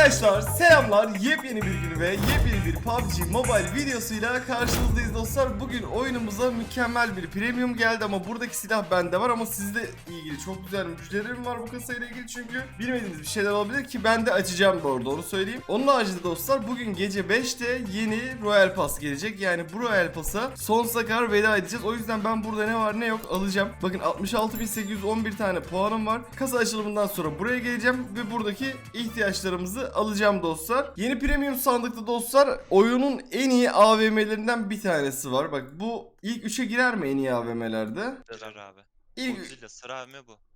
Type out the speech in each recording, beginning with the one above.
Arkadaşlar selamlar. Yepyeni bir gün ve yepyeni bir PUBG Mobile videosuyla karşınızdayız dostlar. Bugün oyunumuza mükemmel bir premium geldi ama buradaki silah bende var ama sizle ilgili çok güzel müjdelerim var bu kasayla ilgili çünkü bilmediğiniz bir şeyler olabilir ki ben de açacağım bu arada onu söyleyeyim. Onun haricinde dostlar bugün gece 5'te yeni Royal Pass gelecek. Yani bu Royal Pass'a sonsuza kadar veda edeceğiz. O yüzden ben burada ne var ne yok alacağım. Bakın 66.811 tane puanım var. Kasa açılımından sonra buraya geleceğim ve buradaki ihtiyaçlarımızı alacağım dostlar. Yeni premium sandıkta dostlar oyunun en iyi AVM'lerinden bir tanesi var. Bak bu ilk 3'e girer mi en iyi AVM'lerde? Girer abi. İlk... Godzilla sıra abi bu.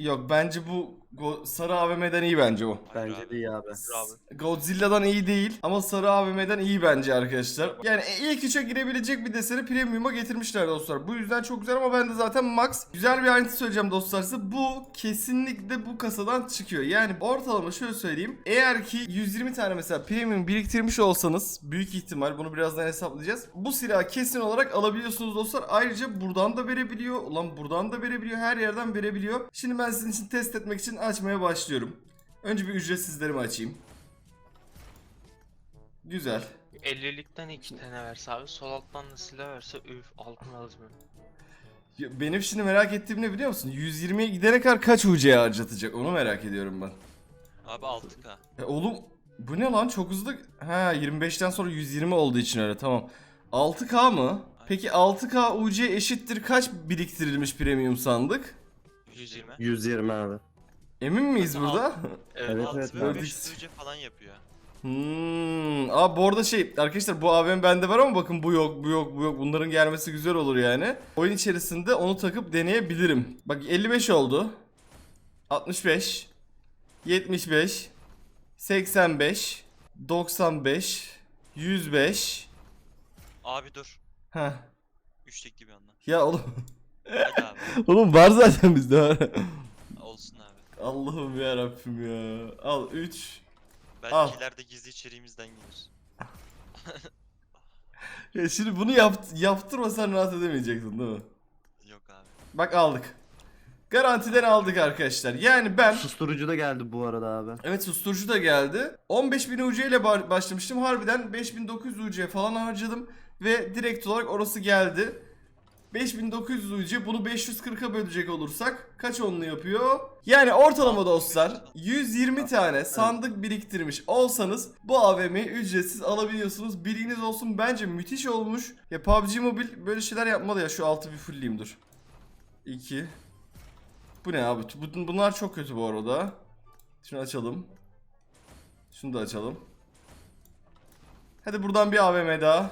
Yok bence bu Go- sarı AVM'den iyi bence bu. Hayır Bence abi. de iyi abi. Godzilla'dan iyi değil ama Sarı AVM'den iyi bence arkadaşlar. Yani ilk üçe girebilecek bir deseni Premium'a getirmişler dostlar. Bu yüzden çok güzel ama ben de zaten Max. Güzel bir ayrıntı söyleyeceğim dostlar size. Bu kesinlikle bu kasadan çıkıyor. Yani ortalama şöyle söyleyeyim. Eğer ki 120 tane mesela Premium biriktirmiş olsanız büyük ihtimal bunu birazdan hesaplayacağız. Bu silahı kesin olarak alabiliyorsunuz dostlar. Ayrıca buradan da verebiliyor. Ulan buradan da verebiliyor. Her yerden verebiliyor. Şimdi ben sizin için test etmek için açmaya başlıyorum. Önce bir ücretsizlerimi açayım. Güzel. 50'likten iki tane verse abi sol alttan da silah verse üf altın alacağım. Ya Benim şimdi merak ettiğim ne biliyor musun? 120'ye gidene kadar kaç UC'ye harcatacak onu merak ediyorum ben. Abi 6K. E oğlum bu ne lan çok hızlı. Ha 25'ten sonra 120 olduğu için öyle tamam. 6K mı? Peki 6K UC eşittir kaç biriktirilmiş premium sandık? 120. 120 abi. Emin miyiz Al. burada? Evet, Evet, altı evet, ver. evet. 6500 UC falan yapıyor. Hmm. Aa bu arada şey arkadaşlar bu AVM bende var ama bakın bu yok bu yok bu yok bunların gelmesi güzel olur yani. Oyun içerisinde onu takıp deneyebilirim. Bak 55 oldu. 65 75 85 95 105 Abi dur. Heh. 3 tek gibi anda. Ya oğlum Hadi abi. oğlum var zaten bizde var. Olsun abi. Allah'ım ya Rabbim ya. Al 3. Belki Al. ileride gizli içeriğimizden gelir. Ya şimdi bunu yapt yaptırmasan rahat edemeyeceksin değil mi? Yok abi. Bak aldık. Garantiden aldık arkadaşlar. Yani ben Susturucu da geldi bu arada abi. evet susturucu da geldi. 15.000 UC ile ba- başlamıştım. Harbiden 5900 UC falan harcadım ve direkt olarak orası geldi. 5900 UC bunu 540'a bölecek olursak kaç onlu yapıyor? Yani ortalama dostlar 120 tane sandık biriktirmiş olsanız bu AVM'yi ücretsiz alabiliyorsunuz. Bilginiz olsun bence müthiş olmuş. Ya PUBG Mobile böyle şeyler yapmalı ya şu altı bir fullleyeyim dur. 2 Bu ne abi? Bu- Bunlar çok kötü bu arada. Şunu açalım. Şunu da açalım. Hadi buradan bir AVM daha.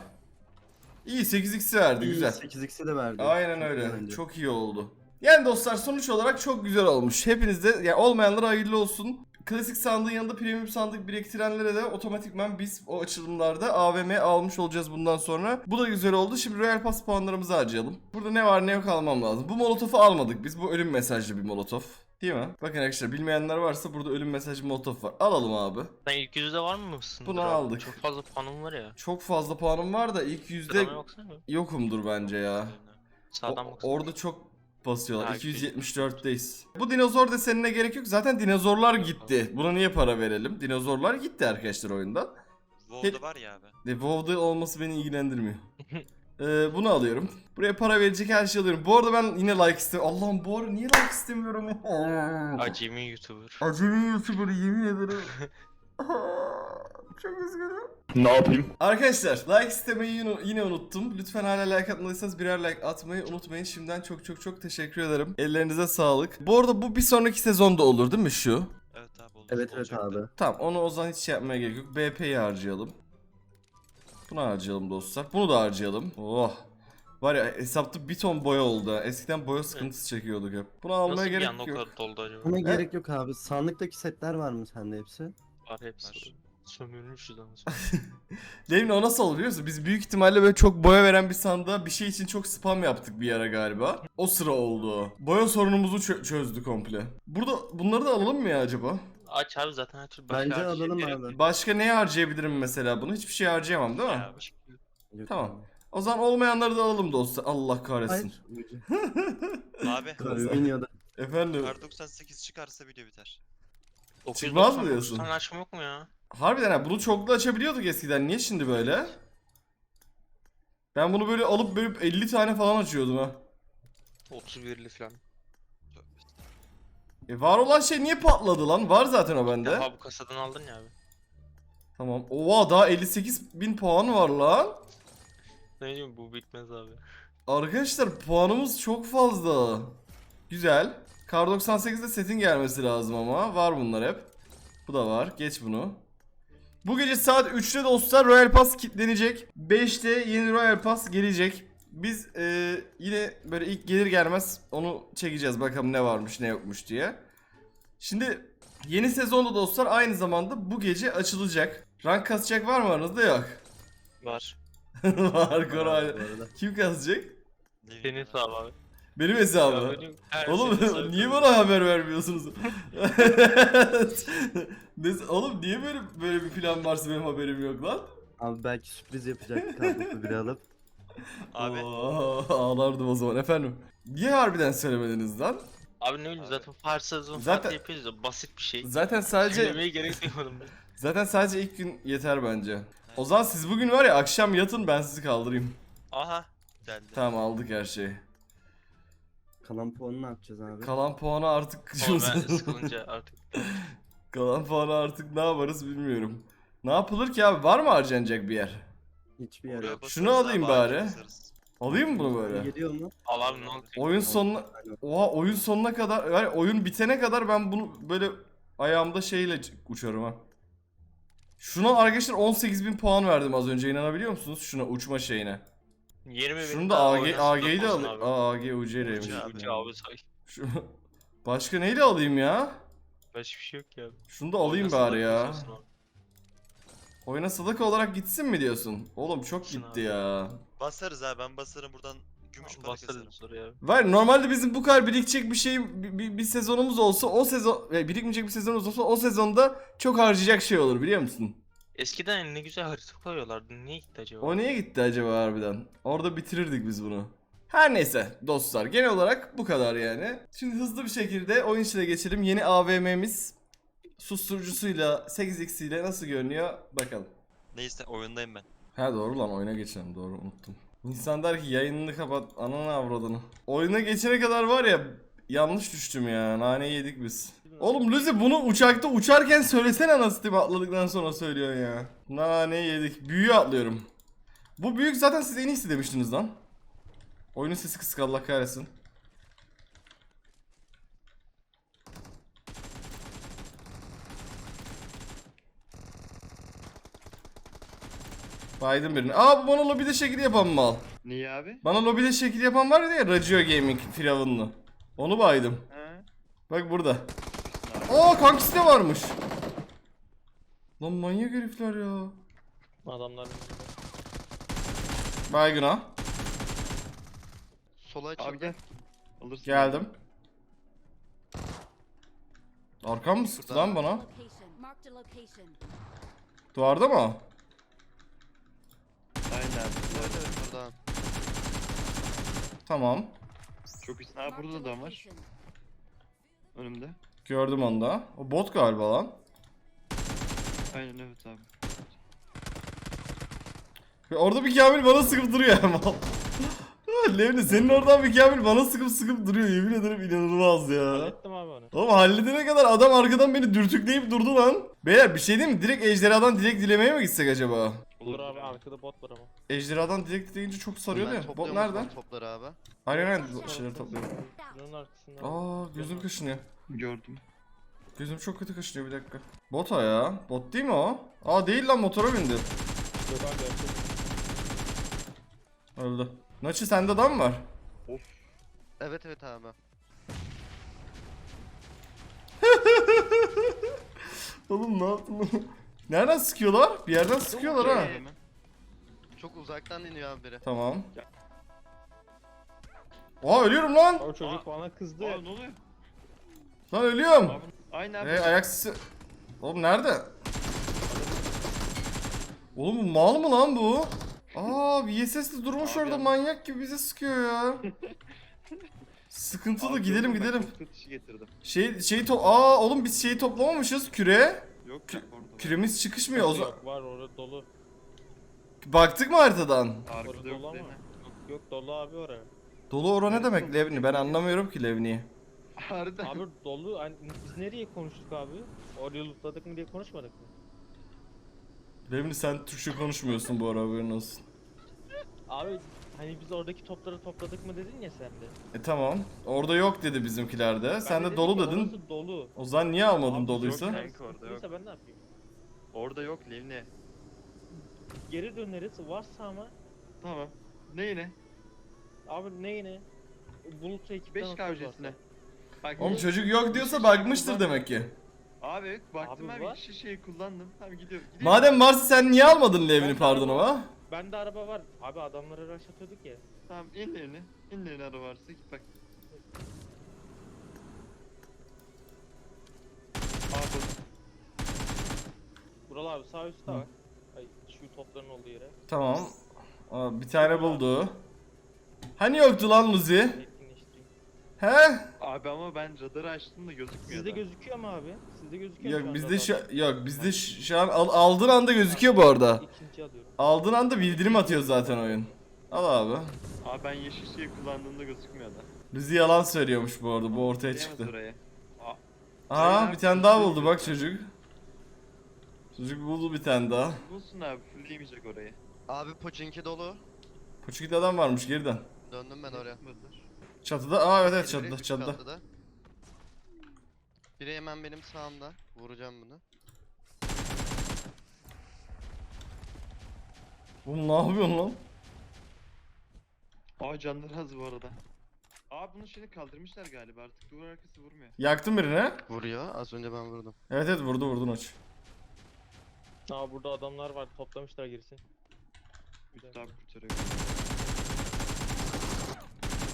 İyi 8x verdi İyi, güzel. 8x'i de verdi. Aynen Çok öyle. bence. Çok iyi oldu. Yani dostlar sonuç olarak çok güzel olmuş. Hepiniz de yani olmayanlara hayırlı olsun. Klasik sandığın yanında premium sandık biriktirenlere de otomatikman biz o açılımlarda AVM almış olacağız bundan sonra. Bu da güzel oldu. Şimdi Royal Pass puanlarımızı harcayalım. Burada ne var ne yok almam lazım. Bu molotofu almadık biz. Bu ölüm mesajlı bir molotof. Değil mi? Bakın arkadaşlar bilmeyenler varsa burada ölüm mesajlı molotof var. Alalım abi. Sen ilk yüzde var mı mısın? Bunu aldık. Çok fazla puanım var ya. Çok fazla puanım var da ilk yüzde yokumdur bence ya. Sağdan O- baksana. orada çok basıyorlar. Ha, 274'teyiz. Bu dinozor desenine gerek yok. Zaten dinozorlar gitti. Buna niye para verelim? Dinozorlar gitti arkadaşlar oyundan. WoW'da var ya abi. De WoW'da olması beni ilgilendirmiyor. Ee, bunu alıyorum. Buraya para verecek her şeyi alıyorum. Bu arada ben yine like istemiyorum. Allah'ım bu arada niye like istemiyorum ya? Acemi YouTuber. Acemi YouTuber yemin ederim. Çok üzgünüm. Ne yapayım? Arkadaşlar like istemeyi yine, unuttum. Lütfen hala like atmadıysanız birer like atmayı unutmayın. Şimdiden çok çok çok teşekkür ederim. Ellerinize sağlık. Bu arada bu bir sonraki sezonda olur değil mi şu? Evet abi olur. Evet evet abi. Tamam onu o zaman hiç şey yapmaya gerek yok. BP'yi harcayalım. Bunu harcayalım dostlar. Bunu da harcayalım. Oh. Var ya hesapta bir ton boya oldu. ha. Eskiden boya sıkıntısı çekiyorduk hep. Bunu almaya Nasıl bir gerek anda o yok. kadar doldu acaba? Buna gerek yok abi. Sandıktaki setler var mı sende hepsi? Var hepsi. Var. Sömürmüşüz ama. Demin o nasıl musun? Biz büyük ihtimalle böyle çok boya veren bir sandığa bir şey için çok spam yaptık bir ara galiba. O sıra oldu. Boya sorunumuzu çö- çözdü komple. Burada bunları da alalım mı ya acaba? Aç abi zaten her türlü başka Bence her şey alalım gerek abi. Başka neye harcayabilirim mesela bunu? Hiçbir şey harcayamam değil mi? Ya, Yok Tamam. O zaman olmayanları da alalım dostlar. Allah kahretsin. Hayır. Abi Kalbiniyordu. Efendim. kar 98 çıkarsa video biter. Çıkmaz mı 999 diyorsun? tane açma yok mu ya? Harbiden ha bunu çoklu açabiliyorduk eskiden. Niye şimdi böyle? Ben bunu böyle alıp bölüp 50 tane falan açıyordum ha. 31'li falan. E var olan şey niye patladı lan? Var zaten o bende. Daha bu kasadan aldın ya abi. Tamam. Oha daha 58 bin puan var lan. Ne diyeyim bu bitmez abi. Arkadaşlar puanımız çok fazla. Güzel. Kar 98'de setin gelmesi lazım ama. Var bunlar hep. Bu da var. Geç bunu. Bu gece saat 3'te dostlar Royal Pass kilitlenecek. 5'te yeni Royal Pass gelecek. Biz e, yine böyle ilk gelir gelmez onu çekeceğiz. Bakalım ne varmış ne yokmuş diye. Şimdi yeni sezonda dostlar aynı zamanda bu gece açılacak. Rank kasacak var mı aranızda yok. Var. var Koray. Kim kasacak? Senin hesabı abi. Benim Ya hesabım. benim her Oğlum niye bana haber vermiyorsunuz? Ne- Oğlum niye böyle böyle bir plan varsa benim haberim yok lan? Abi belki sürpriz yapacaktık abi biri alıp. Abi Oo, ağlardım o zaman efendim. Niye harbiden söylemediniz lan? Abi ne bileyim zaten Far sezon Zaten- zaten... yapıyoruz ya basit bir şey. Zaten sadece Söylemeye gerek duymadım ben. zaten sadece ilk gün yeter bence. O zaman siz bugün var ya akşam yatın ben sizi kaldırayım. aha geldi. Tamam aldık her şeyi. Kalan puanı ne yapacağız abi? Kalan puanı artık Ama ben sıkılınca artık. Kalan puanı artık ne yaparız bilmiyorum. Ne yapılır ki abi? Var mı harcanacak bir yer? Hiçbir yer yok. Şunu alayım abi, bari. Alayım mı bunu böyle? Geliyor mu? Al abi ne olacak? Oyun sonuna Oha oyun sonuna kadar yani oyun bitene kadar ben bunu böyle ayağımda şeyle uçarım ha. Şuna arkadaşlar 18.000 puan verdim az önce inanabiliyor musunuz? Şuna uçma şeyine. 20 bin Şunu da AG, AG'yi de alayım. abi. Aa AG UC'leymiş. Ucu abi. Abi say. Şu Başka neyle alayım ya? Başka bir şey yok ya. abi. Şunu da alayım Oynasın bari ya. abi. Oyuna sadaka olarak gitsin mi diyorsun? Oğlum çok Gitsin gitti abi. ya. Basarız ha ben basarım buradan gümüş para keserim. ya. Var normalde bizim bu kadar birikecek bir şey bir, bir- bir sezonumuz olsa o sezon ve birikmeyecek bir sezonumuz olsa o sezonda çok harcayacak şey olur biliyor musun? Eskiden ne güzel harita koyuyorlardı. Niye gitti acaba? O niye gitti acaba harbiden? Orada bitirirdik biz bunu. Her neyse dostlar genel olarak bu kadar yani. Şimdi hızlı bir şekilde oyun içine geçelim. Yeni AVM'miz susturucusuyla 8x ile nasıl görünüyor bakalım. Neyse oyundayım ben. Ha doğru lan oyuna geçelim doğru unuttum. İnsan der ki yayınını kapat ananı avradını. Oyuna geçene kadar var ya yanlış düştüm ya nane yedik biz. Oğlum Luzi bunu uçakta uçarken söylesene nasıl mi? atladıktan sonra söylüyorsun ya. Nane yedik. Büyüğü atlıyorum. Bu büyük zaten siz en iyisi demiştiniz lan. Oyunun sesi kısık Allah kahretsin. Baydım birini. Aa bu bana lobide şekil yapan mal. Niye abi? Bana lobide şekil yapan var ya Racio Gaming firavunlu. Onu baydım. Bak burada. Aa kankisi de varmış. Lan manyak herifler ya. Adamlar Baygın ha. Sola açıldı. Abi gel. Alırsın. Geldim. Arkam mı sıktı lan bana? Duvarda mı? Aynen. Evet evet buradan. Tamam. Çok iyisin. Ha burada da var. location. Önümde. Gördüm onu da. O bot galiba lan. Aynen evet abi. Orada bir Kamil bana sıkıp duruyor ama. Levni senin oradan bir Kamil bana sıkıp sıkıp duruyor yemin ederim inanılmaz ya. Hallettim abi onu. Oğlum halledene kadar adam arkadan beni dürtükleyip durdu lan. Beyler bir şey değil mi? Direkt ejderhadan dilek dilemeye mi gitsek acaba? Olur abi arkada bot var ama. Ejderhadan dilek dileyince çok sarıyor mi? Bot nerede? musun Topları abi. Aynen aynen şeyleri topluyorum. Bunun arkasında. Aa gözüm kaşınıyor. Gördüm. Gözüm çok kötü kaşınıyor bir dakika. Bot o ya. Bot değil mi o? Aa değil lan motora bindi. Yok abi gerçek. Öldü. Naçı sende adam mı var? Evet evet abi. Oğlum ne yaptın lan? Nereden sıkıyorlar? Bir yerden sıkıyorlar ha. Hemen. Çok uzaktan iniyor abi biri. Tamam. Aa ölüyorum lan. O çocuk bana kızdı. Aa ne oluyor? Lan ölüyorum. Abi. Aynen abi. Hey ayak sesi. Oğlum nerede? Oğlum bu mal mı lan bu? Aa VSS'de durmuş Abi orada ya. manyak gibi bize sıkıyor ya. Sıkıntılı Abi gidelim gidelim. Şey şeyi to Aa oğlum biz şeyi toplamamışız küre. Yok Kü-. Küremiz çıkışmıyor o zaman. Var orada dolu. Baktık mı haritadan? Arkada yok? Yok, yok dolu abi oraya. Dolu ora ne demek Levni? Ben anlamıyorum ki Levni'yi. Harbiden. Abi dolu. Hani biz nereye konuştuk abi? Oraya lootladık mı diye konuşmadık mı? Levni sen Türkçe konuşmuyorsun bu ara haberin olsun. Abi hani biz oradaki topları topladık mı dedin ya sen de. E tamam. Orada yok dedi bizimkiler de. Sen de dedim dolu dedin. orası dolu. O zaman niye almadın Abi doluysa? yok. Kanka orada yok. ben ne yapayım? Orada yok Levni. Geri döneriz varsa ama Tamam. Ne yine? abi neyine? Bulut ekipten 5 atıyoruz kavcesine. Bak Oğlum çocuk yok diyorsa bakmıştır demek ki. Abi baktım Abi abi, var. kişi şeyi kullandım. Tamam gidiyor. gidiyor. Madem varsa sen niye almadın Levni Ben- pardon ama? Bende araba var. Abi adamlara rush atıyorduk ya. Tamam in Levni. İn Levni araba varsa git bak. Abi Vural abi sağ üstte bak. Ay şu topların olduğu yere. Tamam. Aa, bir tane buldu. Hani yoktu lan Luzi? He? Abi ama ben radarı açtım da gözükmüyor Sizde da. gözüküyor mu abi? Sizde gözüküyor mu Yok şu bizde şu yok bizde şu, şu an al- aldığın anda gözüküyor bu arada. İkinci alıyorum. Aldığın anda bildirim atıyor zaten oyun. Al abi. Abi ben yeşil şeyi kullandığımda gözükmüyor da. Luzi yalan söylüyormuş bu arada. Bu ortaya Diyemez çıktı. oraya. Aa, bir tane daha buldu bak çocuk. Çocuk buldu bir tane daha. bulsun abi fullleyemeyecek orayı. Abi Pochinki dolu. Küçük adam varmış geriden. Döndüm ben oraya. Yapmadılar. Çatıda. Aa evet evet çatıda çatıda. Biri hemen benim sağımda. Vuracağım bunu. Oğlum ne yapıyorsun lan? Aa canları az bu arada. Aa bunu şimdi kaldırmışlar galiba artık duvar arkası vurmuyor. Yaktın birini. Vuruyor. Az önce ben vurdum. Evet evet vurdu vurdun uç. Aa burada adamlar var toplamışlar gerisin. Üç daha kurtarıyor.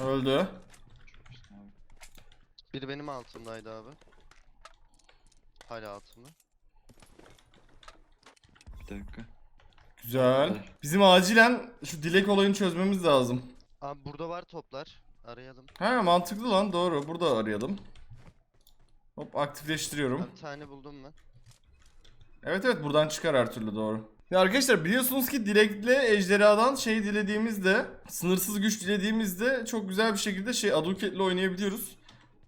Öldü. Biri benim altımdaydı abi. Hala altımda. Bir dakika. Güzel. Bizim acilen şu dilek olayını çözmemiz lazım. Abi burada var toplar. Arayalım. Ha mantıklı lan doğru. Burada arayalım. Hop aktifleştiriyorum. Bir tane buldum ben. Evet evet buradan çıkar her türlü doğru. Ya arkadaşlar biliyorsunuz ki Dilek'le Ejderha'dan şey dilediğimizde, sınırsız güç dilediğimizde çok güzel bir şekilde şey Aduket'le oynayabiliyoruz.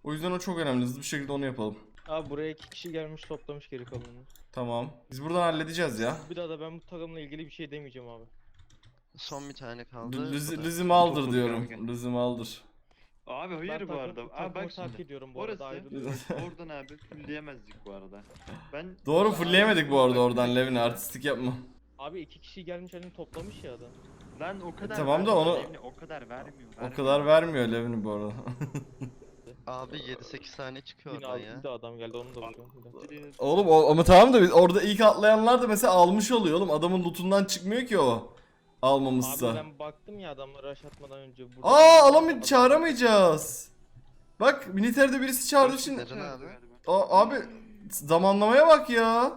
O yüzden o çok önemli. Hızlı bir şekilde onu yapalım. Abi buraya iki kişi gelmiş toplamış geri kalanını. Tamam. Biz buradan halledeceğiz ya. Bir daha da ben bu takımla ilgili bir şey demeyeceğim abi. Son bir tane kaldı. Lüzum aldır diyorum. Lüzum aldır. Abi hayır Ben bu arada. Abi bak takip şimdi. ediyorum bu Orası arada oradan abi fullleyemezdik bu arada. Ben Doğru fullleyemedik bu arada oradan Levin artistik yapma. Abi iki kişi gelmiş hani toplamış ya adam. Lan o kadar tamam da onu- Levni, o kadar vermiyor. O vermiyor. kadar vermiyor Levin bu arada. Abi 7-8 tane çıkıyor oradan ya. bir de adam geldi onu da. Biri- Oğlum o, ama tamam da biz orada ilk atlayanlar da mesela almış oluyor oğlum. Adamın lootundan çıkmıyor ki o. Almamışsa. Abi ben baktım ya adamlara rush atmadan önce. burada- Aa alamay çağıramayacağız. Bak militerde birisi çağırdı şimdi. Neden abi? Aa, abi zamanlamaya bak ya.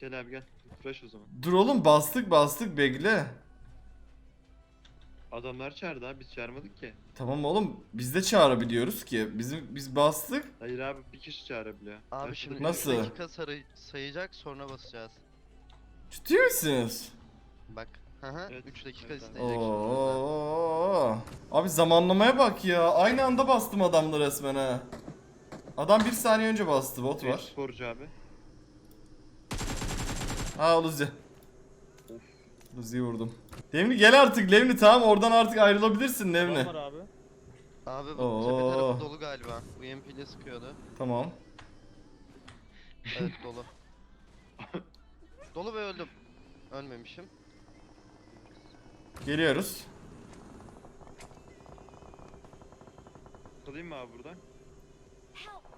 Gel abi gel. Flash o zaman. Dur oğlum bastık bastık bekle. Adamlar çağırdı abi biz çağırmadık ki. Tamam oğlum biz de çağırabiliyoruz ki. Bizim biz bastık. Hayır abi bir kişi çağırabiliyor. Abi Başladık. şimdi Nasıl? 3 dakika sarı- sayacak sonra basacağız. Ciddi misiniz? Bak. Hı. Evet, 3 dakika evet isteyecek. Oo. Abi zamanlamaya bak ya. Aynı anda bastım adamla resmen ha. Adam bir saniye önce bastı bot Bir var. sporcu abi. Aa Luzi. Luzi'yi vurdum. Levni gel artık Levni tamam oradan artık ayrılabilirsin Levni. Var abi. Abi bu tepe tarafı dolu galiba. UMP ile sıkıyordu. Tamam. Evet dolu. dolu ve öldüm. Ölmemişim. Geliyoruz. Kalayım mı abi buradan?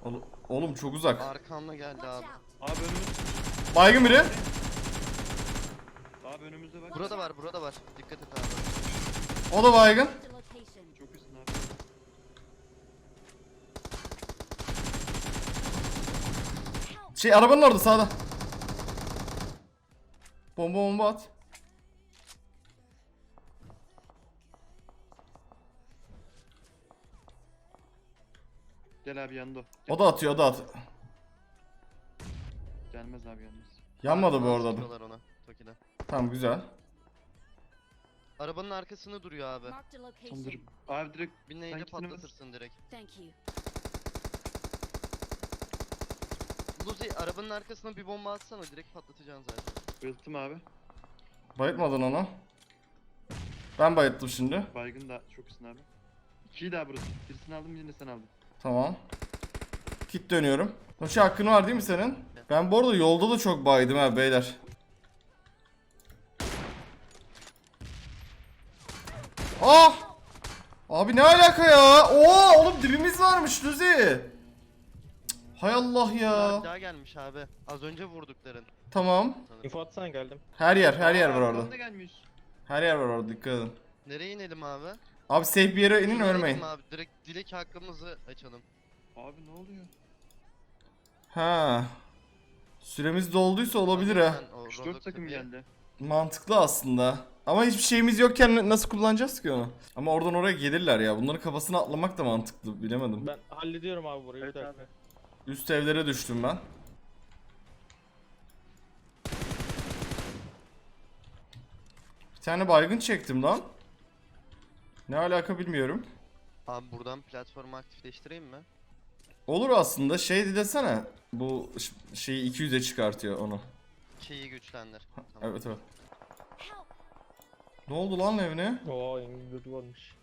Oğlum, oğlum çok uzak. Arkamda geldi abi. Abi önümüz. Baygın biri. Abi önümüzde bak. Burada var, burada var. Dikkat et abi. O da baygın. Çok üstün abi. Şey arabanın orada sağda. Bomba bomba at. Gel abi yanında. o. O da atıyor o da at. Gelmez abi gelmez. Yanmadı bu arada. sıkıyorlar ona. Tamam güzel. Arabanın arkasında duruyor abi. Marked a Tam location. durup. Abi direkt Bir neyle patlatırsın direkt. Thank you. Luzi arabanın arkasına bir bomba atsana direkt patlatacaksın zaten. bayılttım abi. Bayıtmadın onu. Ben bayıttım şimdi. Baygın da çok iyisin abi. İkiyi daha burası. Birisini aldım birini sen aldın. Tamam. Kit dönüyorum. Noşi hakkın var değil mi senin? Ben bu arada yolda da çok baydım ha beyler. Ah! Abi ne alaka ya? Oo oğlum dibimiz varmış Luzi. Hay Allah ya. daha gelmiş abi. Az önce vurdukların. Tamam. İnfo atsana geldim. Her yer, her yer var orada. Her yer var orada dikkat edin. Nereye inelim abi? Abi safe bir yere inin ölmeyin. Abi direkt dilek hakkımızı açalım. Abi ne oluyor? Ha. Süremiz dolduysa olabilir ha. Sen o 3-4 Rodok takım geldi. Mantıklı aslında. Ama hiçbir şeyimiz yokken nasıl kullanacağız ki onu? Ama oradan oraya gelirler ya. Bunların kafasına atlamak da mantıklı. Bilemedim. Ben hallediyorum abi burayı. Evet abi. Üst evlere düştüm ben. Bir tane baygın çektim lan. Ne alaka bilmiyorum. Abi buradan platformu aktifleştireyim mi? Olur aslında şey desene. Bu ş- şeyi 200'e çıkartıyor onu. Şeyi güçlendir. Tamam. Evet evet. Ne oldu lan evine? Oo en kötü varmış.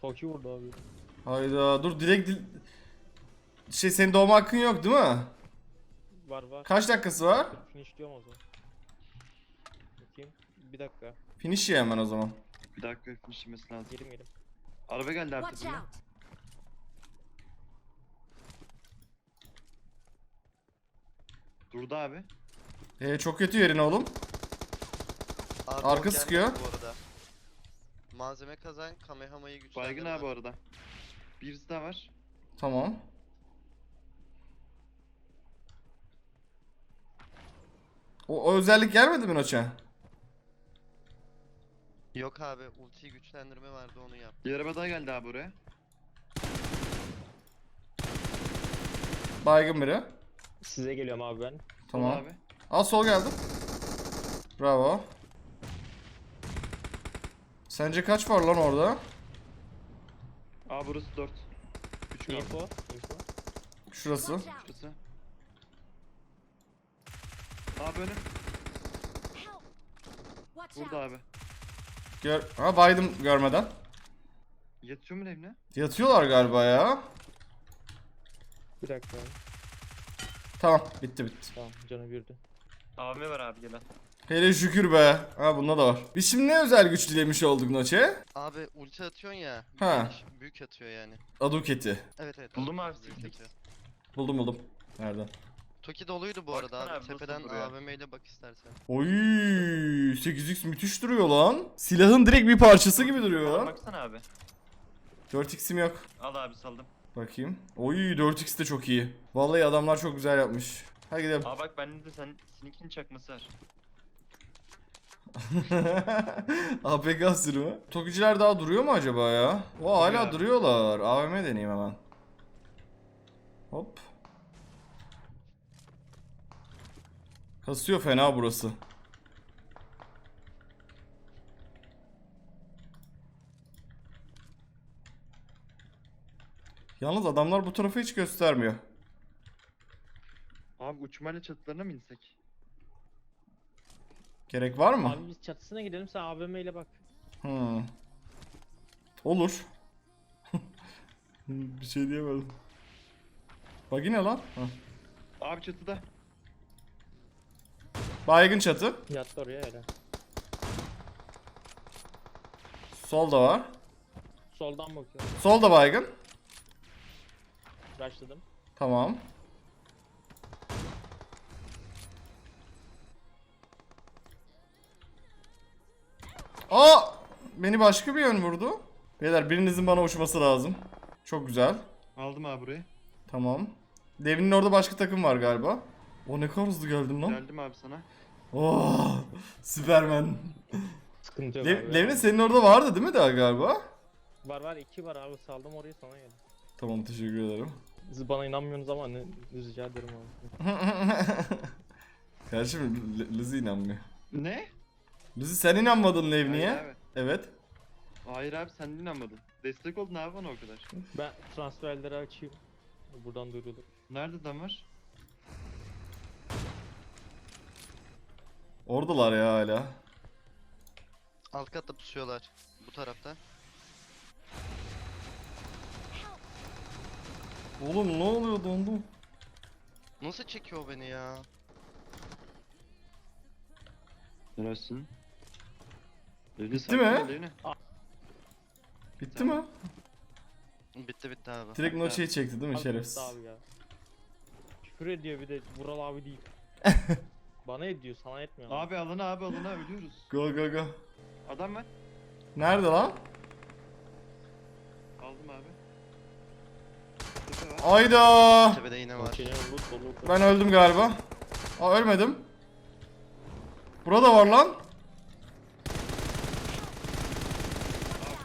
Toki vurdu abi. Hayda dur direkt dil... Şey senin doğma hakkın yok değil mi? Var var. Kaç dakikası var? Finish diyorum o zaman. Bakayım. Bir dakika. Finish ye hemen o zaman. Bir dakika finishlemesi lazım. Gelim gelim. Araba geldi abi Watch out! Durdu abi. Ee, çok kötü yerin oğlum. Abi Arka o gelmedi sıkıyor. Bu arada. Malzeme kazan, Kamehama'yı güçlendir. Baygın abi bu arada. Birisi daha var. Tamam. O, o özellik gelmedi mi Noça? Yok abi ulti güçlendirme vardı onu yap. Bir araba daha geldi abi oraya. Baygın biri. Size geliyorum abi ben. Tamam. Abi. Al sol geldim. Bravo. Sence kaç var lan orada? Aa burası 4. 3 kaldı. Info. Info. Şurası. Abi önüm. Burada abi. Gör ha baydım görmeden. Yatıyor mu evine? Yatıyorlar galiba ya. Bir dakika. Tamam bitti bitti. Tamam canı birdi. AVM var abi gelen. Hele şükür be. Ha bunda da var. Biz şimdi ne özel güç dilemiş olduk Noçe? Abi ulti atıyorsun ya. Ha. büyük atıyor yani. Aduketi. Evet evet. Buldum abi, büyük sekiz. atıyor. Buldum buldum. Nereden? Toki doluydu bu Baksana arada abi. abi, nasıl Tepeden duruyor? AVM ile bak istersen. Oy 8x müthiş duruyor lan. Silahın direkt bir parçası gibi duruyor lan. Baksana abi. 4x'im yok. Al abi saldım. Bakayım. Oy 4x de çok iyi. Vallahi adamlar çok güzel yapmış. Hadi gidelim. Aa bak bende de sen seninkinin çakması var. APK sürümü. Tokiciler daha duruyor mu acaba ya? O hala Duruyor duruyorlar. AVM deneyeyim hemen. Hop. Kasıyor fena burası. Yalnız adamlar bu tarafı hiç göstermiyor. Abi uçmayla çatılarına mı insek? Gerek var mı? Abi biz çatısına gidelim sen AVM ile bak. Hmm. Olur. Bir şey diyemedim. Bak yine lan. Hah. Abi çatıda. Baygın çatı. Yattı oraya hele. Solda var. Soldan bakıyorum. Solda baygın. Rushladım. Tamam. Aa! Beni başka bir yön vurdu. Beyler birinizin bana uçması lazım. Çok güzel. Aldım abi burayı. Tamam. Devinin orada başka takım var galiba. O ne kadar hızlı geldim lan. Geldim abi sana. Oh! Süpermen. Sıkıntı yok abi. Levni senin orada vardı değil mi daha galiba? Var var iki var abi saldım orayı sana geldim. Tamam teşekkür ederim. Siz bana inanmıyorsunuz ama ne rica ederim abi. Kardeşim L- Lizzy inanmıyor. Ne? Lizzy sen inanmadın Levni'ye. Hayır abi. Evet. Hayır abi sen inanmadın. Destek oldun abi bana o kadar. Ben transferleri açayım. Buradan duyurulur. Nerede adam Oradalar ya hala. Alt katta pusuyorlar. Bu tarafta. Oğlum ne oluyor dondum. Nasıl çekiyor beni ya? Neresin? Bitti mi? Bitti mi? Bitti bitti abi. Direkt no şey çekti değil mi şerefsiz? Abi ya. Küfür ediyor bir de Vural abi değil. Bana ediyor sana etmiyor. Abi alana abi alana ölüyoruz. Go go go. Adam var. Nerede lan? Aldım abi. Tepe var. Ayda. Tepede yine var. Çene olur dolu. Ben öldüm galiba. Aa ölmedim. Burada var lan. Abi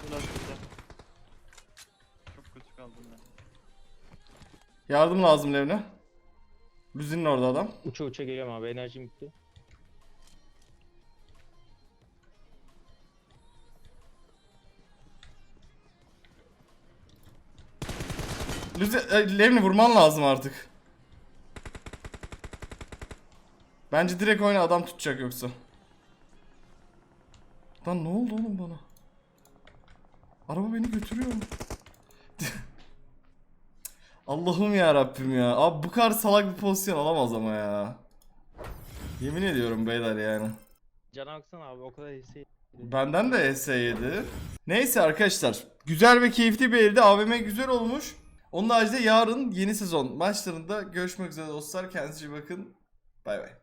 bunlar burada. Çok kötü kaldım ben. Yardım lazım Levne. Lüzi'nin orada adam. Uça uça geliyorum abi enerjim bitti. Lüzi, e, Levni vurman lazım artık. Bence direkt oyna adam tutacak yoksa. Lan ne oldu oğlum bana? Araba beni götürüyor mu? Allah'ım ya Rabbim ya. Abi bu kadar salak bir pozisyon alamaz ama ya. Yemin ediyorum beyler yani. Cana baksana abi o kadar hissi. Benden de HS7. Neyse arkadaşlar. Güzel ve keyifli bir evde AVM güzel olmuş. Onun haricinde yarın yeni sezon maçlarında görüşmek üzere dostlar. Kendinize iyi bakın. Bay bay.